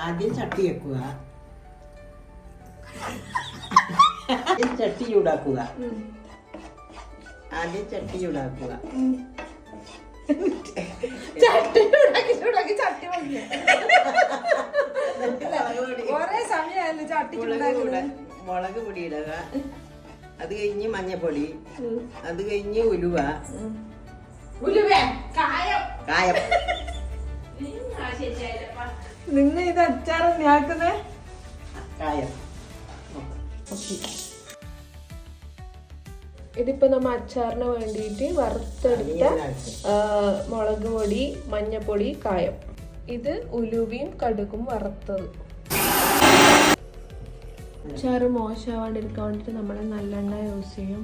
ആദ്യം ചട്ടി വെക്കുക. ആദ്യം ചട്ടി ചൂടാക്കുക. ആദ്യം ചട്ടി ചൂടാക്കുക. ചട്ടി ചൂടാക്കി ചൂടാക്കി ചട്ടി മതിയോ? മുളക് പൊടി ഒരേ സമയമല്ലേ ചട്ടി മുളക് പൊടി- ഇടുക അത് കഴിഞ്ഞ് മഞ്ഞപ്പൊടി. അത് കഴിഞ്ഞ് ഉലുവ. ഉലുവ കായം. കായം. നിങ്ങൾ ഇത് ഞാക്കുന്നേ കായം ഇതിപ്പോ നമ്മ അച്ചാറിന് വേണ്ടിയിട്ട് വറുത്തെടുത്ത മുളക് പൊടി മഞ്ഞപ്പൊടി കായം. ഇത് ഉലുവയും കടുകും വറുത്തത്. അച്ചാറ് മോശമാവാണ്ടിരിക്കാൻ വേണ്ടിയിട്ട് നമ്മൾ നല്ലെണ്ണ യൂസ് ചെയ്യും.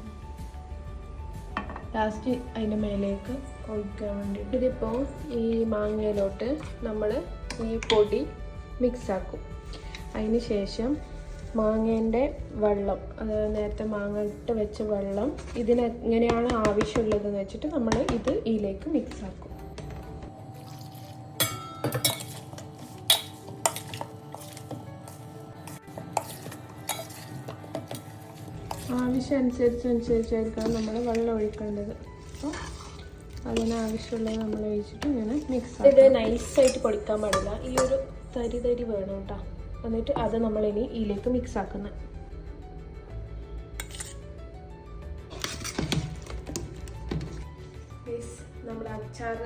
ലാസ്റ്റ് അതിന്റെ മേലേക്ക് ഒഴിക്കാൻ വേണ്ടിയിട്ട് ഇതിപ്പോൾ ഈ മാങ്ങയിലോട്ട് നമ്മൾ ഈ പൊടി മിക്സ് ആക്കും. അതിന് ശേഷം മാങ്ങേന്റെ വെള്ളം അതായത് നേരത്തെ മാങ്ങ ഇട്ട് വെച്ച വെള്ളം ഇതിന് എങ്ങനെയാണ് ആവശ്യമുള്ളതെന്ന് വെച്ചിട്ട് നമ്മൾ ഇത് ഇതിലേക്ക് മിക്സ് ആക്കും. ആവശ്യം അനുസരിച്ച് അനുസരിച്ചായിരിക്കണം നമ്മൾ വെള്ളം ഒഴിക്കേണ്ടത്. അപ്പോൾ അതിനാവശ്യമുള്ളത് നമ്മൾ ഒഴിച്ചിട്ട് ഇങ്ങനെ മിക്സ് ഇത് നൈസായിട്ട് പൊടിക്കാൻ പാടില്ല. ഈ ഒരു തരി തരി വേണം കേട്ടോ. എന്നിട്ട് അത് നമ്മൾ ഇനി ഇതിലേക്ക് മിക്സ് ആക്കുന്നത്. നമ്മുടെ അച്ചാർ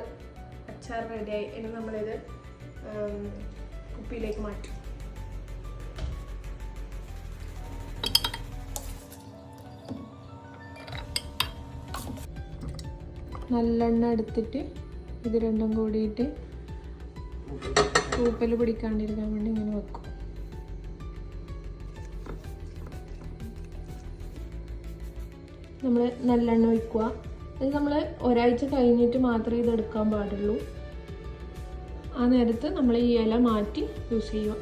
അച്ചാർ റെഡിയായി ഇനി നമ്മളിത് കുപ്പിയിലേക്ക് മാറ്റും. നല്ലെണ്ണ എടുത്തിട്ട് ഇത് രണ്ടും കൂടിയിട്ട് പൂപ്പൽ പിടിക്കാണ്ടിരിക്കാൻ വേണ്ടി ഇങ്ങനെ വെക്കും. നമ്മൾ നല്ലെണ്ണ ഒഴിക്കുക. ഇത് നമ്മൾ ഒരാഴ്ച കഴിഞ്ഞിട്ട് മാത്രമേ ഇത് എടുക്കാൻ പാടുള്ളൂ. ആ നേരത്ത് നമ്മൾ ഈ ഇല മാറ്റി യൂസ് ചെയ്യുക.